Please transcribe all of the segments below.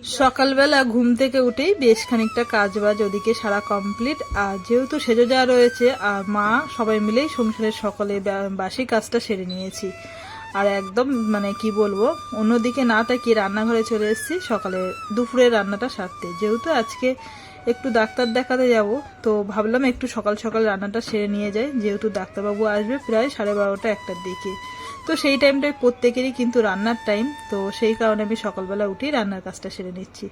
সকালবেলা ঘুম থেকে উঠেই বেশ খানিকটা কাজ বাজ ওদিকে সারা কমপ্লিট। আর যেহেতু সেজে যাওয়া রয়েছে, আর মা সবাই মিলেই সংসারের সকলে বাসি কাজটা সেরে নিয়েছি। আর একদম মানে কি বলব, অন্যদিকে না তাকিয়ে রান্নাঘরে চলে এসেছি। সকালে দুপুরের রান্নাটা সারতে। যেহেতু আজকে একটু ডাক্তার দেখাতে যাব, তো ভাবলাম একটু সকাল সকাল রান্নাটা সেরে নিয়ে যাই। যেহেতু ডাক্তারবাবু আসবে প্রায় সাড়ে বারোটা একটার দিকে। তো সেই টাইমটায় প্রত্যেকেরই কিন্তু রান্নার টাইম তো সেই কারণে আমি সকালবেলা উঠেই রান্নার কাজটা সেরে নিচ্ছি।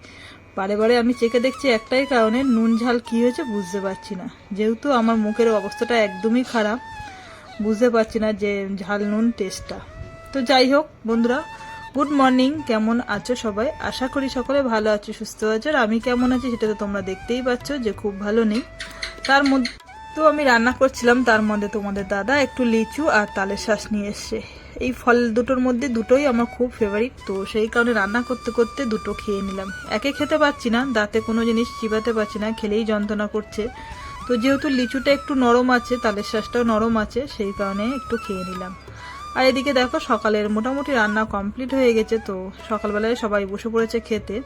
বারে বারে আমি চেকে দেখছি একটাই কারণে নুন ঝাল কি হয়েছে বুঝতে পারছি না। যেহেতু আমার মুখের অবস্থাটা একদমই খারাপ, বুঝতে পারছি না যে ঝাল নুন টেস্টটা তো যাই হোক বন্ধুরা গুড মর্নিং কেমন আছো সবাই? আশা করি সকলে ভালো আছো, সুস্থ আছো, আর আমি কেমন আছি সেটা তো তোমরা দেখতেই পাচ্ছ যে খুব ভালো নেই। তার মধ্যে তো আমি রান্না করছিলাম, তার মধ্যে তোমাদের দাদা একটু লিচু আর তালের শ্বাস নিয়ে এসছে। এই ফল দুটোর মধ্যে দুটোই আমার খুব ফেভারিট তো সেই কারণে রান্না করতে করতে দুটো খেয়ে নিলাম। একে খেতে পারছি না, দাঁতে কোনো জিনিস চিবাতে পারছি না, খেলেই যন্ত্রণা করছে। তো যেহেতু লিচুটা একটু নরম আছে, তালের শ্বাসটাও নরম আছে, সেই কারণে একটু খেয়ে নিলাম। আর এদিকে দেখো সকালের মোটামুটি রান্না কমপ্লিট হয়ে গেছে, তো সকালবেলায় সবাই বসে পড়েছে খেতে।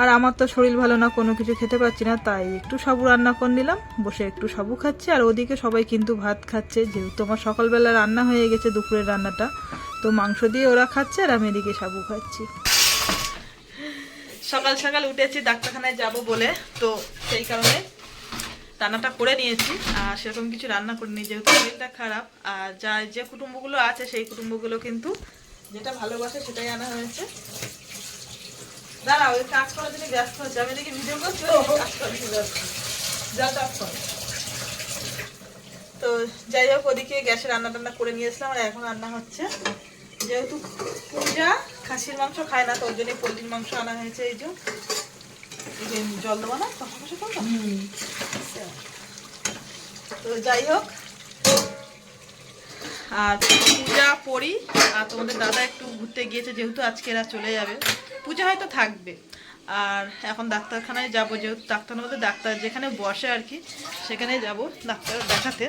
আর আমার তো শরীর ভালো না, কোনো কিছু খেতে পাচ্ছি না, তাই একটু সাবু রান্না করে নিলাম, বসে একটু সাবু খাচ্ছে, আর ওদিকে সবাই কিন্তু ভাত খাচ্ছে, যেহেতু আমার সকালবেলা রান্না হয়ে গেছে দুপুরের রান্নাটা, তো মাংস দিয়ে ওরা খাচ্ছে আর আমি এদিকে সাবু খাচ্ছি। সকাল সকাল উঠেছি, ডাক্তারখানায় যাব বলে, তো সেই কারণে রান্নাটা করে নিয়েছি, আর সেরকম কিছু রান্না করে করিনি, যেহেতু শরীরটা খারাপ, আর যা যে কুটুম্বগুলো আছে, সেই কুটুম্বগুলো কিন্তু যেটা ভালোবাসে সেটাই আনা হয়েছে। দাঁড়া ওই কাজ করার জন্য ব্যস্ত হচ্ছে আমি দেখি ভিডিও করছি কাজ জন্য ব্যস্ত। যা কাজ তো যাই হোক ওদিকে গ্যাসে রান্না টান্না করে নিয়েছিলাম আর এখন রান্না হচ্ছে। যেহেতু পূজা খাসির মাংস খায় না তো ওর জন্য পোলট্রির মাংস আনা হয়েছে এই যে। জল দেবো না কষা তো যাই হোক আর পূজা পড়ি, আর তোমাদের দাদা একটু ঘুরতে গিয়েছে, যেহেতু আজকে এরা চলে যাবে। পূজা হয়তো থাকবে। আর এখন ডাক্তারখানায় যাব, যেহেতু ডাক্তার মধ্যে ডাক্তার যেখানে বসে আর কি, সেখানে যাব ডাক্তার দেখাতে।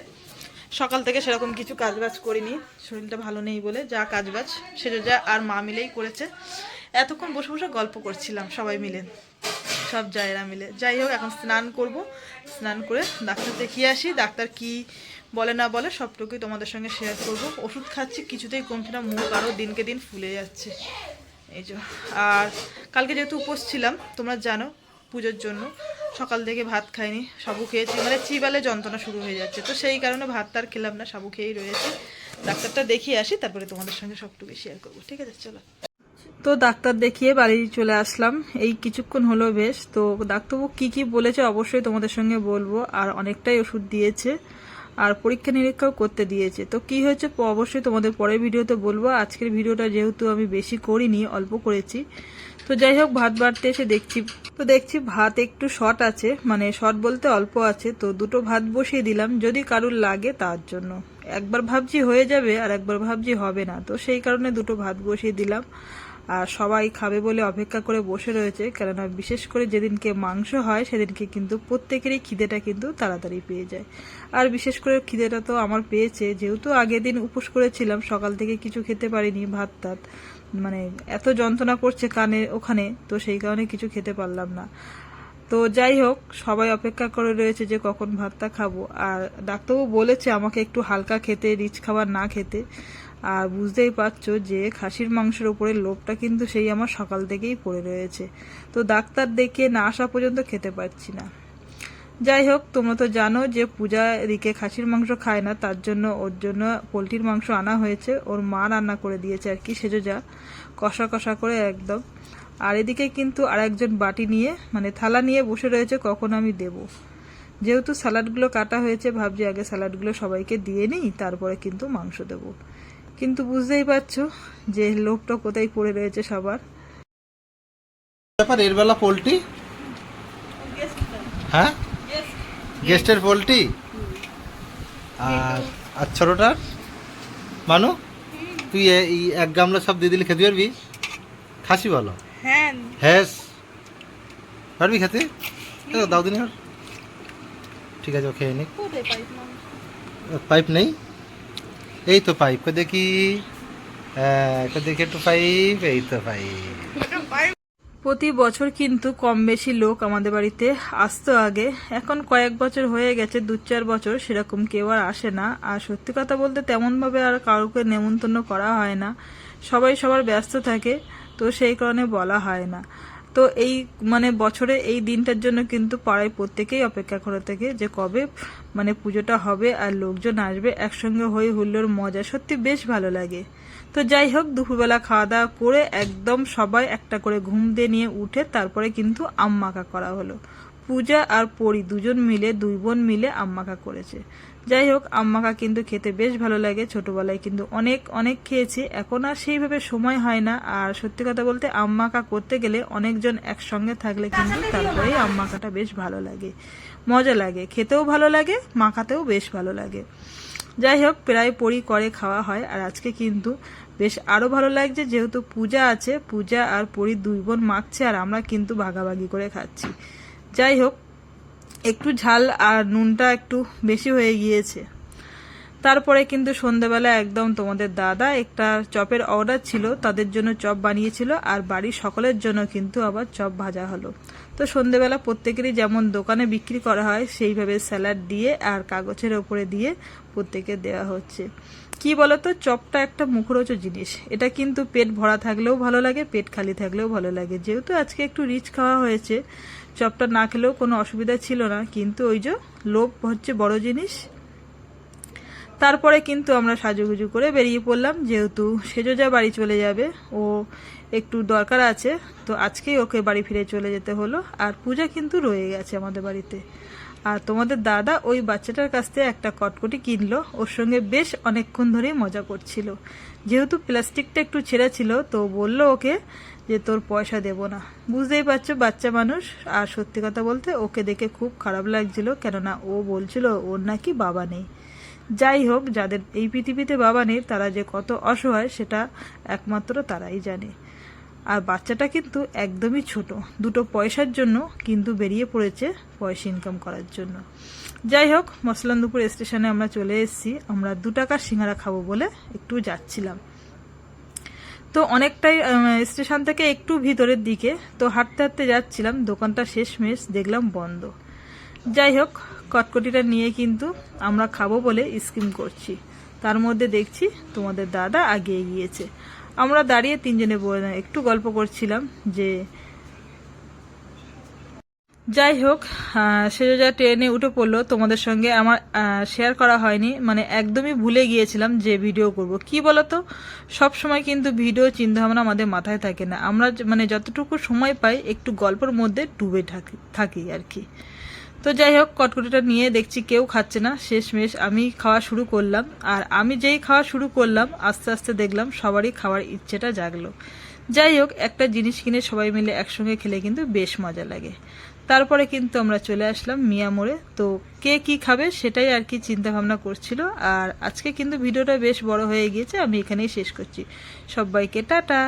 সকাল থেকে সেরকম কিছু কাজবাজ করিনি, শরীরটা ভালো নেই বলে যা কাজবাজ, সেটা যা আর মা মিলেই করেছে। এতক্ষণ বসে বসে গল্প করছিলাম সবাই মিলে, সব জায়গা মিলে। যাই হোক, এখন স্নান করব, স্নান করে ডাক্তার দেখিয়ে আসি, ডাক্তার কি বলে না বলে সবটুকুই তোমাদের সঙ্গে শেয়ার করব। ওষুধ খাচ্ছি, কিছুতেই কমছে না, মুখ আরও দিনকে দিন ফুলে যাচ্ছে। এই যে, আর কালকে যেহেতু উপোস ছিলাম, তোমরা জানো পুজোর জন্য। সকাল থেকে ভাত খাইনি, সাবু খেয়েছি মানে চিবালে যন্ত্রণা শুরু হয়ে যাচ্ছে। তো সেই কারণে ভাত তার খেলাম না, সাবু খেয়েই রয়েছে। ডাক্তারটা দেখিয়ে আসি, তারপরে তোমাদের সঙ্গে সবটুকু শেয়ার করব, ঠিক আছে? চলো। তো ডাক্তার দেখিয়ে বাড়ি চলে আসলাম। এই কিছুক্ষণ হলো বেশ। তো ডাক্তারবাবু কি কি বলেছে অবশ্যই তোমাদের সঙ্গে বলব, আর অনেকটাই ওষুধ দিয়েছে। আর পরীক্ষা নিরীক্ষাও করতে দিয়েছে। তো কি হয়েছে অবশ্যই তোমাদের পরের ভিডিওতে বলব। আজকের ভিডিওটা যেহেতু আমি বেশি করিনি, অল্প করেছি। তো যাই হোক, ভাত বাড়তে এসে দেখছি। তো দেখছি ভাত একটু শর্ট আছে মানে শর্ট বলতে অল্প আছে। তো দুটো ভাত বসিয়ে দিলাম, যদি কারুর লাগে তার জন্য। একবার ভাবছি হয়ে যাবে, আর একবার ভাবছি হবে না। তো সেই কারণে দুটো ভাত বসিয়ে দিলাম। আর সবাই খাবে বলে অপেক্ষা করে বসে রয়েছে, কেননা বিশেষ করে যেদিনকে মাংস হয়, সেদিনকে কিন্তু প্রত্যেকেরই খিদেটা কিন্তু তাড়াতাড়ি পেয়ে যায়। আর বিশেষ করে খিদেটা তো আমার পেয়েছে, যেহেতু আগের দিন উপোস করেছিলাম, সকাল থেকে কিছু খেতে পারিনি, ভাত টাত মানে এত যন্ত্রণা করছে কানে, ওখানে, তো সেই কারণে কিছু খেতে পারলাম না। তো যাই হোক, সবাই অপেক্ষা করে রয়েছে যে কখন ভাতটা খাব, আর ডাক্তারবাবু বলেছে আমাকে একটু হালকা খেতে, রিচ খাবার না খেতে। আর বুঝতেই পারছ যে খাসির মাংসের উপরে লোভটা কিন্তু সেই আমার সকাল থেকেই পড়ে রয়েছে। তো ডাক্তার দেখে না আসা পর্যন্ত খেতে পারছি না। যাই হোক, তোমরা তো জানো যে পূজা এদিকে খাসির মাংস খায় না, তার জন্য ওর জন্য পোলট্রির মাংস আনা হয়েছে। ওর মা রান্না করে দিয়েছে আর কি, সেজো যা। কষা কষা করে একদম। আর এদিকে কিন্তু আরেকজন বাটি নিয়ে মানে থালা নিয়ে বসে রয়েছে, কখন আমি দেব? যেহেতু স্যালাডগুলো কাটা হয়েছে, ভাবছি আগে স্যালাডগুলো সবাইকে দিয়ে নিই, তারপরে কিন্তু মাংস দেব। কিন্তু বুঝতেই পারছ যে লোভটা কোথায় পড়ে রয়েছে সবার। ব্যাপার এর বেলা পোলট্রি? হ্যাঁ? গেস্টের পোলট্রি? আর আর ছোটটার? মানু? তুই এই এক গামলা সব দিয়ে দিলে খেতে পারবি? খাসি বলো হ্যাঁ। হ্যাঁ পারবি খেতে? দাও দিন। ঠিক আছে খেয়ে নি পাইপ নেই? এই তো পাইপ দেখি দেখি একটু পাইপ এই তো পাইপ প্রতি বছর কিন্তু কম বেশি লোক আমাদের বাড়িতে আসতো আগে। এখন কয়েক বছর হয়ে গেছে, দু চার বছর সেরকম কেউ আর আসে না। আর সত্যি কথা বলতে তেমনভাবে আর কাউকে নেমন্তন্ন করা হয় না। সবাই সবার ব্যস্ত থাকে, তো সেই কারণে বলা হয় না। তো এই মানে বছরে এই দিনটার জন্য কিন্তু পাড়ায় প্রত্যেকেই অপেক্ষা করে থাকে যে কবে মানে পুজোটা হবে আর লোকজন আসবে একসঙ্গে হয়ে হুল্লোর মজা সত্যি বেশ ভালো লাগে। তো যাই হোক, দুপুরবেলা খাওয়া দাওয়া করে একদম সবাই একটা করে ঘুম দিয়ে নিয়ে উঠে তারপরে কিন্তু আম্মাকা করা হলো। পূজা আর পরি দুজন মিলে, দুই বোন মিলে আম্মাকা করেছে। যাই হোক, আম্মাকা কিন্তু খেতে বেশ ভালো লাগে। ছোটবেলায় কিন্তু অনেক অনেক খেয়েছি। এখন আর সেইভাবে সময় হয় না। আর সত্যি কথা বলতে, আম্মাকা করতে গেলে অনেকজন একসঙ্গে থাকলে কিন্তু তারপরেই আম্মাকাটা বেশ ভালো লাগে। মজা লাগে। খেতেও ভালো লাগে, মাখাতেও বেশ ভালো লাগে। যাই হোক, প্রায় পরি করে খাওয়া হয়। আর আজকে কিন্তু বেশ আরও ভালো লাগছে। যেহেতু পূজা আছে, পূজা আর পরি দুই বোন মাখছে, আর আমরা কিন্তু ভাগাভাগি করে খাচ্ছি। যাই হোক একটু ঝাল আর নুনটা একটু বেশি হয়ে গিয়েছে। তারপরে কিন্তু সন্ধেবেলা একদম তোমাদের দাদা একটা চপের অর্ডার ছিল, তাদের জন্য চপ বানিয়েছিল আর বাড়ির সকলের জন্য কিন্তু আবার চপ ভাজা হলো। তো সন্ধেবেলা প্রত্যেকেরই যেমন দোকানে বিক্রি করা হয়, সেইভাবে স্যালাড দিয়ে আর কাগজের ওপরে দিয়ে প্রত্যেকে দেওয়া হচ্ছে। কি বলতো, চপটা একটা মুখরোচ জিনিস। এটা কিন্তু পেট ভরা থাকলেও ভালো লাগে, পেট খালি থাকলেও ভালো লাগে। যেহেতু আজকে একটু রিচ খাওয়া হয়েছে চপটা না খেলেও কোনো অসুবিধা ছিল না, কিন্তু ওই যে লোভ হচ্ছে বড় জিনিস। তারপরে কিন্তু আমরা সাজুগুজু করে বেরিয়ে পড়লাম, যেহেতু সেজোজা বাড়ি চলে যাবে, ও একটু দরকার আছে, তো আজকেই ওকে বাড়ি ফিরে চলে যেতে হলো। আর পূজা কিন্তু রয়ে গেছে আমাদের বাড়িতে। আর তোমাদের দাদা ওই বাচ্চাটার কাছ থেকে একটা কটকটি কিনলো, ওর সঙ্গে বেশ অনেকক্ষণ ধরেই মজা করছিল। যেহেতু প্লাস্টিকটা একটু ছেঁড়া ছিল, তো বলল ওকে যে তোর পয়সা দেব না। বুঝতেই পারছ, বাচ্চা মানুষ, আর সত্যি কথা বলতে ওকে দেখে খুব খারাপ লাগছিল, কেননা ও বলছিল ওর নাকি বাবা নেই। যাই হোক, যাদের এই পৃথিবীতে বাবা নেই, তারা যে কত অসহায়, সেটা একমাত্র তারাই জানে। আর বাচ্চাটা কিন্তু একদমই ছোট। দুটো পয়সার জন্য কিন্তু বেরিয়ে পড়েছে পয়সা ইনকাম করার জন্য। যাই হোক, মসলানদুপুর স্টেশনে আমরা চলে এসেছি। আমরা দু টাকার সিঙ্গারা খাব বলে একটু যাচ্ছিলাম। তো অনেকটাই স্টেশন থেকে একটু ভিতরের দিকে। তো হাঁটতে হাঁটতে যাচ্ছিলাম, দোকানটা শেষমেশ দেখলাম বন্ধ। যাই হোক, কটকটিটা নিয়ে কিন্তু আমরা খাব বলে স্কিম করছি। তার মধ্যে দেখছি তোমাদের দাদা আগিয়ে গিয়েছে আমরা দাঁড়িয়ে তিনজনে একটু গল্প করছিলাম যে যাই হোক সে যা ট্রেনে উঠে পড়ল। তোমাদের সঙ্গে আমার শেয়ার করা হয়নি। মানে একদমই ভুলে গিয়েছিলাম যে ভিডিও করব। কি বলতো? সব সময় কিন্তু ভিডিও চিন্তা ভাবনা আমাদের মাথায় থাকে না। আমরা মানে যতটুকু সময় পাই, একটু গল্পের মধ্যে ডুবে থাকি থাকি আর কি। তো যাই হোক কটকটিটা নিয়ে দেখছি কেউ খাচ্ছে না। শেষমেশ আমি খাওয়া শুরু করলাম। আর আমি যেই খাওয়া শুরু করলাম, আস্তে আস্তে দেখলাম সবারই খাওয়ার ইচ্ছেটা জাগলো। যাই হোক একটা জিনিস কিনে সবাই মিলে একসঙ্গে খেলে কিন্তু বেশ মজা লাগে। তারপরে কিন্তু আমরা চলে আসলাম মিয়া মোড়ে। তো কে কি খাবে সেটাই আর কি চিন্তা ভাবনা করছিল। আর আজকে কিন্তু ভিডিওটা বেশ বড় হয়ে গিয়েছে, আমি এখানেই শেষ করছি। সবাইকে টাটা।